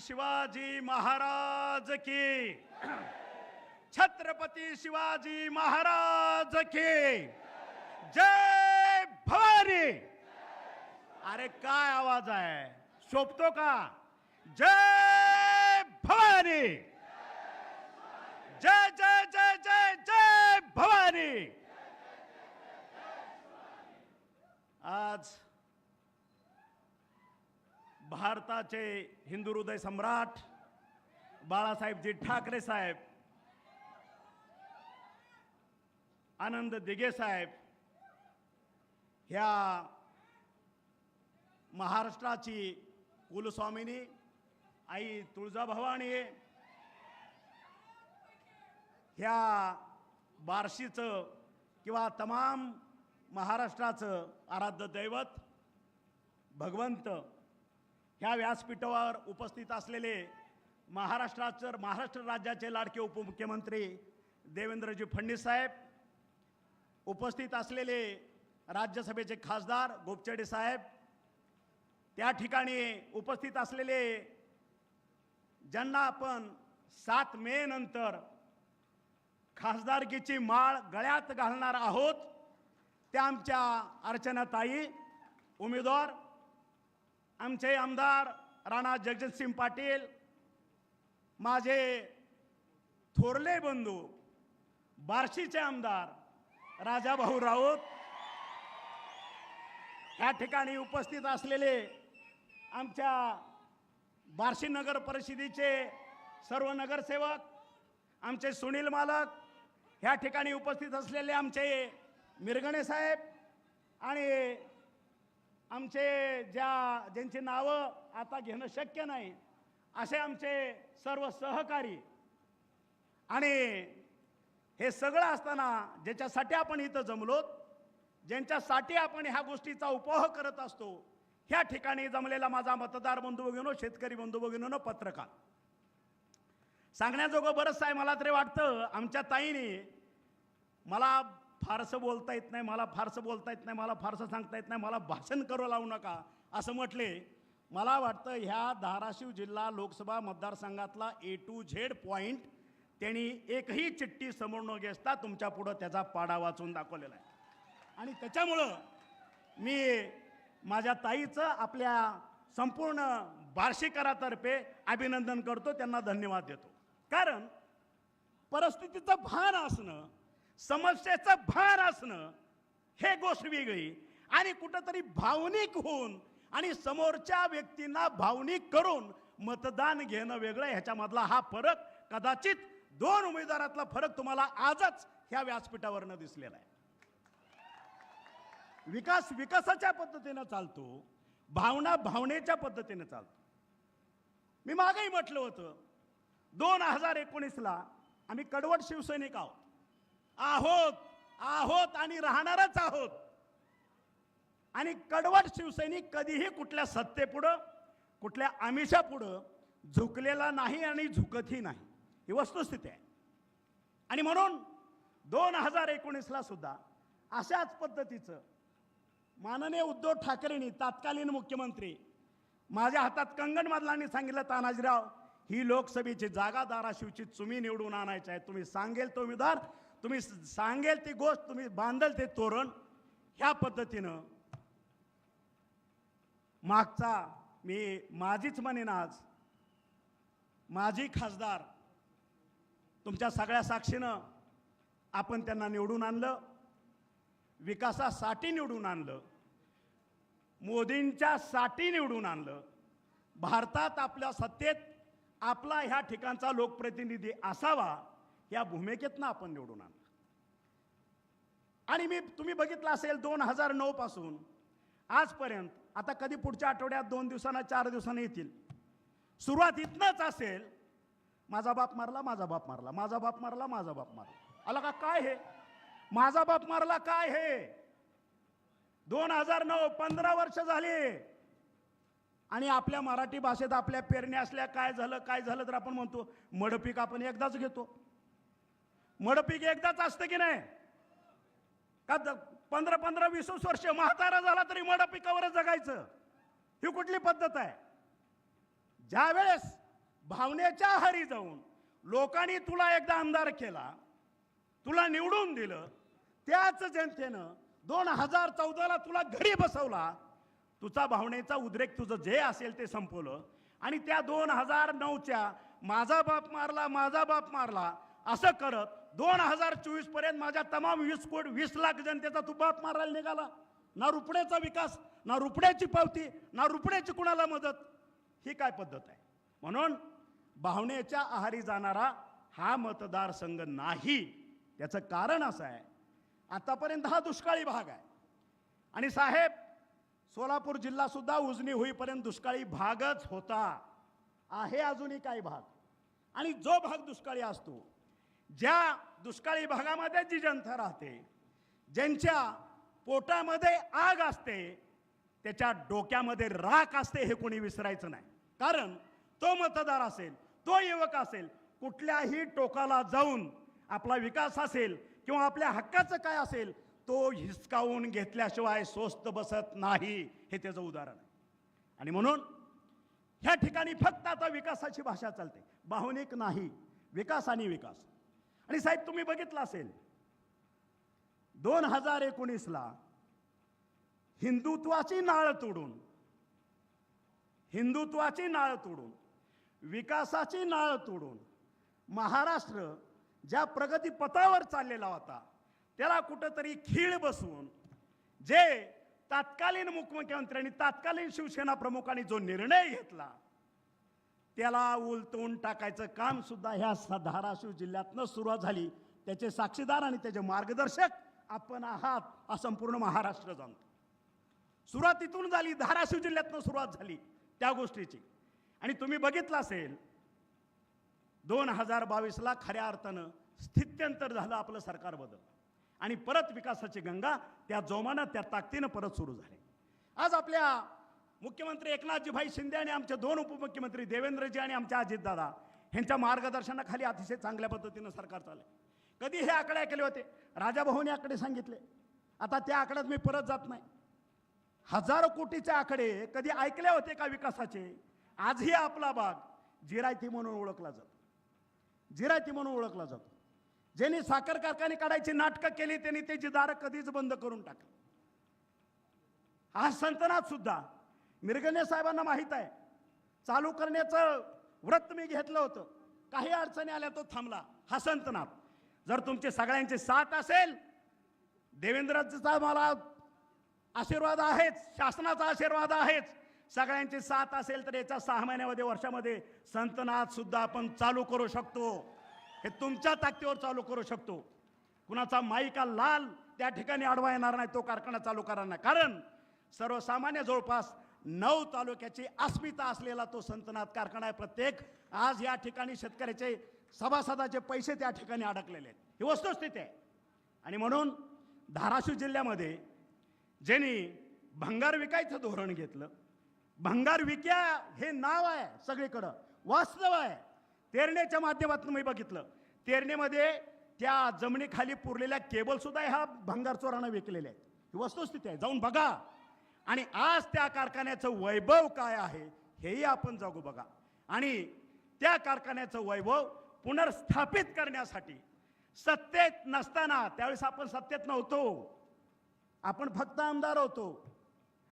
शिवाजी महाराज की। छत्रपती शिवाजी महाराज की। जय भवानी। अरे काय आवाज आहे? शोभतो का? जय भवानी जय जय जय जय जय भवानी आज भारताचे हिंदू हृदय सम्राट बाळासाहेबजी ठाकरे साहेब आनंद दिगे साहेब ह्या महाराष्ट्राची कुलस्वामिनी आई तुळजाभवानी ह्या बार्शीचं किंवा तमाम महाराष्ट्राचं आराध्य दैवत भगवंत ह्या व्यासपीठावर उपस्थित असलेले महाराष्ट्राचं महाराष्ट्र राज्याचे लाडके उपमुख्यमंत्री देवेंद्रजी फडणवीस साहेब उपस्थित असलेले राज्यसभेचे खासदार गोपचडे साहेब त्या ठिकाणी उपस्थित असलेले ज्यांना आपण सात मे नंतर खासदारकीची माळ गळ्यात घालणार आहोत त्या आमच्या अर्चनाताई उमेदवार आमचे आमदार राणा जगजितसिंग पाटील माझे थोरले बंधू बार्शीचे आमदार राजाभाऊ राऊत या ठिकाणी उपस्थित असलेले आमच्या बार्शी नगर परिषदेचे सर्व नगरसेवक आमचे सुनील मालक ह्या ठिकाणी उपस्थित असलेले आमचे मिरगणे साहेब आणि आमचे ज्या ज्यांची नावं आता घेणं शक्य नाही असे आमचे सर्व सहकारी आणि हे सगळं असताना ज्याच्यासाठी आपण इथं जमलोत ज्यांच्यासाठी आपण ह्या गोष्टीचा उपभोग करत असतो ह्या ठिकाणी जमलेला माझा मतदार बंधू भगिनो शेतकरी बंधू भगिनो पत्रकार. सांगण्याजोगं बरंच आहे मला तरी वाटतं आमच्या ताईने मला फारसं बोलता येत नाही मला फारसं बोलता येत नाही मला फारसं सांगता येत नाही मला भाषण करू लावू नका. असं म्हटले. मला वाटतं ह्या धाराशिव जिल्हा लोकसभा मतदारसंघातला ए टू झेड पॉईंट त्यांनी एकही चिठ्ठी समोर न घेता तुमच्या पुढं त्याचा पाडा वाचून दाखवलेला आहे. आणि त्याच्यामुळं मी माझ्या ताईचं आपल्या संपूर्ण बार्शीकरातर्फे अभिनंदन करतो त्यांना धन्यवाद देतो. कारण परिस्थितीचं भान असणं समस्येचं भार असणं हे गोष्ट वेगळी. आणि कुठंतरी भावनिक होऊन आणि समोरच्या व्यक्तींना भावनिक करून मतदान घेणं वेगळं ह्याच्यामधला हा फरक कदाचित दोन उमेदवारातला फरक तुम्हाला आजच ह्या व्यासपीठावरनं दिसलेला आहे. विकास विकासाच्या पद्धतीनं चालतो भावना भावनेच्या पद्धतीनं चालतो. मी मागही म्हटलं होतं दोन हजार एकोणीसला आम्ही कडवट शिवसैनिक आहोत. आहोत आहोत आणि राहणारच आहोत. आणि कडवट शिवसैनिक कधीही कुठल्या सत्तेपुढं कुठल्या आमिषापुढं झुकलेला नाही आणि झुकतही नाही. ही वस्तुस्थिती आहे. आणि म्हणून दोन हजार एकोणीसला सुद्धा अशाच पद्धतीचं माननीय उद्धव ठाकरेंनी तत्कालीन मुख्यमंत्री माझ्या हातात कंगण मादलांनी सांगितलं तानाजीराव ही लोकसभेची जागा धाराशिवची तुम्ही निवडून आणायची आहे. तुम्ही सांगेल तो उमेदवार तुम्ही सांगेल ती गोष्ट तुम्ही बांधल ते तोरण ह्या पद्धतीनं मागचा मी माझीच म्हणेन आज माझी खासदार तुमच्या सगळ्या साक्षीनं आपण त्यांना निवडून आणलं विकासासाठी निवडून आणलं मोदींच्या साठी निवडून आणलं भारतात आपल्या सत्तेत आपला ह्या ठिकाणचा लोकप्रतिनिधी असावा या भूमिकेतनं आपण निवडून आणलं आणि मी तुम्ही बघितलं असेल दोन हजार नऊ पासून आजपर्यंत आता कधी पुढच्या आठवड्यात दोन दिवसांना चार दिवसांना येतील. सुरुवात इथनंच असेल. माझा बाप मारला माझा बाप मारला माझा बाप मारला माझा बाप मारला. आला का काय हे? माझा बाप मारला काय हे? दोन हजार नऊ पंधरा वर्ष झाली. आणि आपल्या मराठी भाषेत आपल्या पेरण्या असल्या काय झालं काय झालं तर आपण म्हणतो मडपीक आपण एकदाच घेतो. मडपीक एकदाच असतं की नाही? का द- पंधरा पंधरा वीस वीस वर्ष म्हातारा झाला तरी मडपिकावरच जगायचं? ही कुठली पद्धत आहे? ज्या वेळेस भावनेच्या आहारी जाऊन लोकांनी तुला एकदा आमदार केला तुला निवडून दिलं त्याच जनतेनं दोन हजार चौदाला तुला घरी बसवला तुझा भावनेचा उद्रेक तुझं जे असेल ते संपवलं आणि त्या दोन हजार नऊच्या माझा बाप मारला माझा बाप मारला असं करत दोन हजार चोवीसपर्यंत माझ्या तमाम वीस कोट वीस लाख जनतेचा तू बाप मारायला निघाला. ना रुपड्याचा विकास ना रुपड्याची पावती ना रुपड्याची कुणाला मदत? ही काय पद्धत आहे? म्हणून भावनेच्या आहारी जाणारा हा मतदारसंघ नाही. त्याचं कारण असं आहे आतापर्यंत हा दुष्काळी भाग आहे. आणि साहेब सोलापूर जिल्हा सुद्धा उजनी होईपर्यंत दुष्काळी भागच होता. आहे अजूनही काही भाग. आणि जो भाग दुष्काळी असतो ज्या दुष्काळी भागामध्ये जी जनता राहते ज्यांच्या पोटामध्ये आग असते त्याच्या डोक्यामध्ये राख असते हे कोणी विसरायचं नाही. कारण तो मतदार असेल तो युवक असेल कुठल्याही टोकाला जाऊन आपला विकास असेल किंवा आपल्या हक्काचं काय असेल तो हिसकावून घेतल्याशिवाय स्वस्त बसत नाही हे त्याचं उदाहरण आहे. आणि म्हणून ह्या ठिकाणी फक्त आता विकासाची भाषा चालते. भावनिक नाही विकास आणि विकास. आणि साहेब तुम्ही बघितलं असेल दोन हजार एकोणीसला हिंदुत्वाची नाळ तोडून हिंदुत्वाची नाळ तोडून विकासाची नाळ तोडून महाराष्ट्र ज्या प्रगती पथावर चाललेला होता त्याला कुठंतरी खीळ बसवून जे तत्कालीन मुख्यमंत्र्यांनी तत्कालीन शिवसेना प्रमुखांनी जो निर्णय घेतला त्याला उलटून टाकायचं काम सुद्धा ह्या स- धाराशिव जिल्ह्यातनं सुरुवात झाली. त्याचे साक्षीदार आणि त्याचे मार्गदर्शक आपण आहात हा संपूर्ण महाराष्ट्र जाणतो. सुरुवात इथून झाली धाराशिव जिल्ह्यातनं सुरुवात झाली त्या गोष्टीची. आणि तुम्ही बघितलं असेल दोन हजार बावीसला खऱ्या अर्थानं स्थित्यंतर झालं आपलं सरकार बदल आणि परत विकासाची गंगा त्या जोमानं त्या ताकदीनं परत सुरू झाली. आज आपल्या मुख्यमंत्री एकनाथजीभाई शिंदे आणि आमचे दोन उपमुख्यमंत्री देवेंद्रजी आणि आमचे अजितदादा यांच्या मार्गदर्शनाखाली अतिशय चांगल्या पद्धतीनं सरकार चाललं कधी हे आकडे ऐकले होते? राजाभाऊने आकडे सांगितले. आता त्या आकड्यात मी परत जात नाही. हजारो कोटीचे आकडे कधी ऐकले होते का विकासाचे? आजही आपला भाग जिरायती म्हणून ओळखला जातो. जिरायती म्हणून ओळखला जातो. ज्यांनी साखर कारखाने काढायची नाटकं केली त्यांनी त्याची दारं कधीच बंद करून टाकली. हा संतनात सुद्धा मिरगणे साहेबांना माहीत आहे. चालू करण्याचं व्रत मी घेतलं होतं. काही अडचणी आल्या तो थांबला. हा संतनाथ जर तुमचे सगळ्यांचे साथ असेल देवेंद्रचा मला आशीर्वाद आहेच शासनाचा आशीर्वाद आहेच. सगळ्यांची साथ असेल तर याच्या सहा महिन्यामध्ये वर्षामध्ये संतनाथ सुद्धा आपण चालू करू शकतो. हे तुमच्या ताकदीवर चालू करू शकतो. कुणाचा माईका लाल त्या ठिकाणी अडवा येणार नाही तो कारखाना चालू करणार नाही. कारण सर्वसामान्य जवळपास नऊ तालुक्याची अस्मिता असलेला तो संतनाथ कारखाना आहे. प्रत्येक आज या ठिकाणी शेतकऱ्याचे सभासदाचे पैसे त्या ठिकाणी अडकलेले आहेत. ही वस्तुस्थिती आहे. आणि म्हणून धाराशिव जिल्ह्यामध्ये ज्यांनी भंगार विकायचं धोरण घेतलं भंगार विक्या हे नाव आहे सगळीकडं. वास्तव आहे. तेरणेच्या माध्यमातून मी बघितलं. तेरणेमध्ये त्या जमिनीखाली पुरलेल्या केबल सुद्धा ह्या भंगार चोरानं विकलेल्या आहेत. ही वस्तुस्थिती आहे. जाऊन बघा. आणि आज त्या कारखान्याचं वैभव काय आहे हेही आपण जागू बघा. आणि त्या कारखान्याचं वैभव पुनर्स्थापित करण्यासाठी सत्तेत नसताना त्यावेळेस आपण सत्तेत नव्हतो. आपण फक्त आमदार होतो.